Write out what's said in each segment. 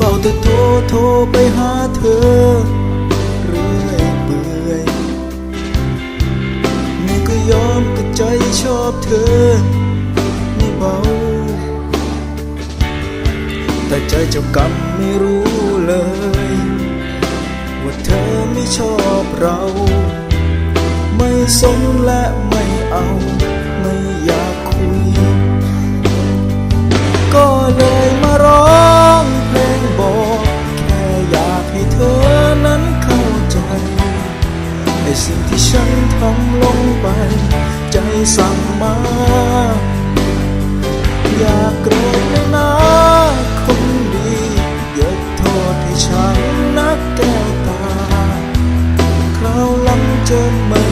ฝ้าแต่โทรโทรไปหาเธอ เรื่อยเปื่อยนี่ก็ยอมก็ใจชอบเธอไม่เบา แต่ใจเจ้ากรรมไม่รู้เลย ว่าเธอไม่ชอบเรา ไม่สนและไม่เอา ไป ใจสั่งมา อยากโกรธเลยนะคนดียกโทษให้ฉันนักแก้วตาคราวหลังจะไม่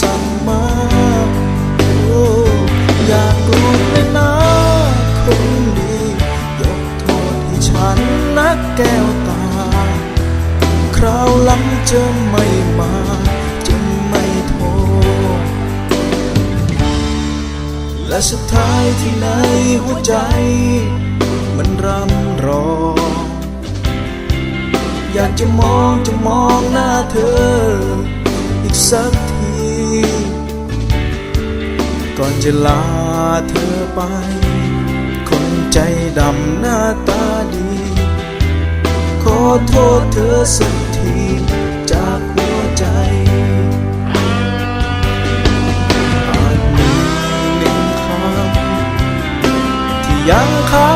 สั่งมาโอ้อยากรู้เลยนะคนดียกโทษให้ฉันนักแก้วตา คราวหลังจะไม่มาจะไม่โทรและสุดท้ายที่ไหนหัวใจ มันรำรอ อยากจะมองจะมองหน้าเธออี ก่อนจะลาเธอไป คนใจดำหน้าตาดี ขอโทษเธอสักทีจากหัวใจ อาจมีหนึ่งคำที่ยังค้าง